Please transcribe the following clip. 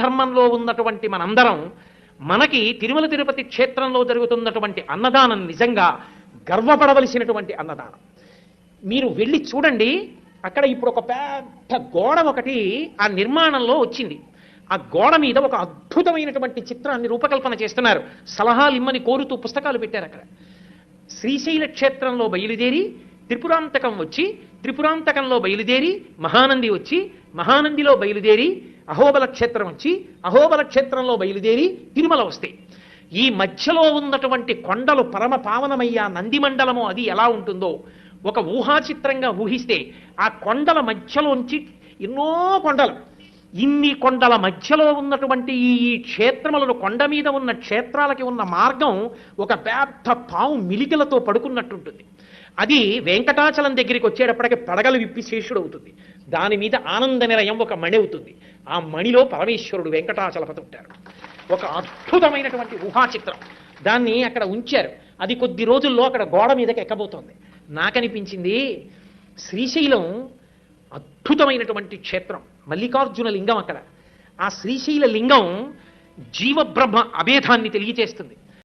ధర్మంలో ఉన్నటువంటి మనందరం మనకి తిరుమల తిరుపతి క్షేత్రంలో జరుగుతున్నటువంటి అన్నదానం నిజంగా గర్వపడవలసినటువంటి అన్నదానం. మీరు వెళ్ళి చూడండి అక్కడ ఇప్పుడు ఒక పెద్ద గోడ ఒకటి ఆ నిర్మాణంలో వచ్చింది. ఆ గోడ మీద ఒక అద్భుతమైనటువంటి చిత్రాన్ని రూపకల్పన చేస్తున్నారు. సలహాలు ఇమ్మని కోరుతూ పుస్తకాలు పెట్టారు అక్కడ. శ్రీశైల క్షేత్రంలో బయలుదేరి త్రిపురాంతకం వచ్చి త్రిపురాంతకంలో బయలుదేరి మహానంది వచ్చి మహానందిలో బయలుదేరి అహోబల క్షేత్రం వచ్చి అహోబల క్షేత్రంలో బయలుదేరి తిరుమల వస్తాయి ఈ మధ్యలో ఉన్నటువంటి కొండలు పరమ పావనమయ్యా నంది మండలము అది ఎలా ఉంటుందో ఒక ఊహాచిత్రంగా ఊహిస్తే ఆ కొండల మధ్యలోంచి ఎన్నో కొండలు ఇన్ని కొండల మధ్యలో ఉన్నటువంటి ఈ ఈ క్షేత్రములను కొండ మీద ఉన్న క్షేత్రాలకి ఉన్న మార్గం ఒక పెద్ద పాము మిలికలతో పడుకున్నట్టుంటుంది. అది వెంకటాచలం దగ్గరికి వచ్చేటప్పటికి పడగలు విప్పి శేషుడు అవుతుంది దాని మీద ఆనంద నిలయం ఒక మణి అవుతుంది. ఆ మణిలో పరమేశ్వరుడు వెంకటాచలపతి ఉంటారు. ఒక అద్భుతమైనటువంటి ఊహాచిత్రం. దాన్ని అక్కడ ఉంచారు. అది కొద్ది రోజుల్లో అక్కడ గోడ మీదకి ఎక్కబోతోంది. నాకనిపించింది శ్రీశైలం అద్భుతమైనటువంటి క్షేత్రం మల్లికార్జున లింగం అక్కడ. ఆ శ్రీశైల లింగం జీవబ్రహ్మ అభేదాన్ని తెలియచేస్తుంది.